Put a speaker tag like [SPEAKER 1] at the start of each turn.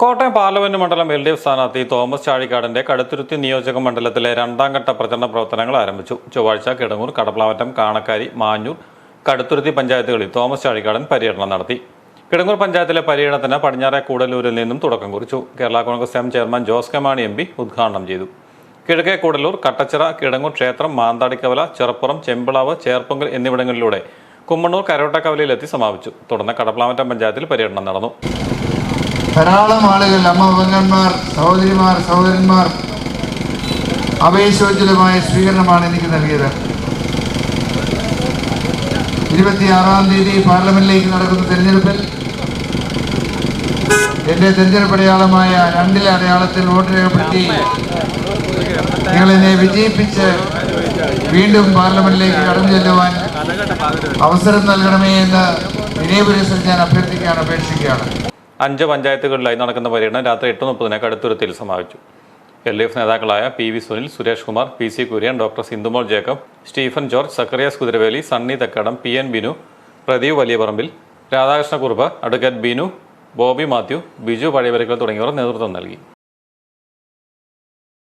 [SPEAKER 1] Kottayam parliament മണ്ഡലം L D F സ്ഥാനാർത്ഥി Thomas ചാഴിക്കാടിന്റെ കടുത്തുരുത്തി നിയോജക മണ്ഡലത്തിലെ രണ്ടാം ഘട്ട പ്രചരണ പ്രവർത്തനങ്ങൾ ആരംഭിച്ചു. ചൊവ്വാഴ്ച കിടങ്ങൂർ കടപ്ലാമറ്റം കാണക്കാരി മാഞ്ഞൂർ കടുത്തുരുത്തി പഞ്ചായത്തുകളിൽ തോമസ് ചാഴിക്കാടൻ പര്യടനം നടത്തി. കിടങ്ങൂർ പഞ്ചായത്തിലെ പര്യടനത്തിന് പടിഞ്ഞാറെ കൂടലൂരിൽ നിന്നും തുടക്കം കുറിച്ചു. Kerala Congress M chairman Jose K Mani M P ഉദ്ഘാടനം ചെയ്തു. കിഴക്കേ കൂടലൂർ കട്ടച്ചിറ കിടങ്ങൂർ ക്ഷേത്രം മാന്താടിക്കവല ചെറുപ്പുറം ചെമ്പിളാവ് ചേർപ്പൊങ്കൽ എന്നിവിടങ്ങളിലൂടെ കുമ്മണ്ണൂർ കരോട്ടക്കവലയിലെത്തി സമാപിച്ചു. തുടർന്ന് കടപ്ലാമറ്റം പഞ്ചായത്തിൽ പര്യടനം നടന്നു.
[SPEAKER 2] ധാരാളം ആളുകൾ അമ്മ പെങ്ങന്മാർ സഹോദരിമാർ സഹോദരന്മാർ അപേക്ഷോജ്വലമായ സ്വീകരണമാണ് എനിക്ക് നൽകിയത്. ഇരുപത്തിയാറാം തീയതി പാർലമെന്റിലേക്ക് നടക്കുന്ന തെരഞ്ഞെടുപ്പിൽ എന്റെ തെരഞ്ഞെടുപ്പ് അടയാളമായ രണ്ടിലെ അടയാളത്തിൽ വോട്ട് രേഖപ്പെടുത്തി നിങ്ങളെന്നെ വിജയിപ്പിച്ച് വീണ്ടും പാർലമെന്റിലേക്ക് കടന്നു ചെല്ലുവാൻ അവസരം നൽകണമേ എന്ന് വിനയപുരസിൽ ഞാൻ അഭ്യർത്ഥിക്കുകയാണ് അപേക്ഷിക്കുകയാണ്.
[SPEAKER 1] അഞ്ച് പഞ്ചായത്തുകളിലായി നടക്കുന്ന പര്യടനം രാത്രി എട്ട് മുപ്പതിന് കടുത്തുരുത്തിയിൽ സമാപിച്ചു. എൽ ഡി എഫ് നേതാക്കളായ P V Sunil Suresh Kumar P C Kurian doctor Sindhumol Jacob Stephen George Zacharias Kuthiraveli Sunny Thakkadam P N Binu Pradeep Valiyaparambil Radhakrishna Kurup advocate Binu Bobby Mathew Biju Pazhayavarakkal തുടങ്ങിയവർ നേതൃത്വം നൽകി.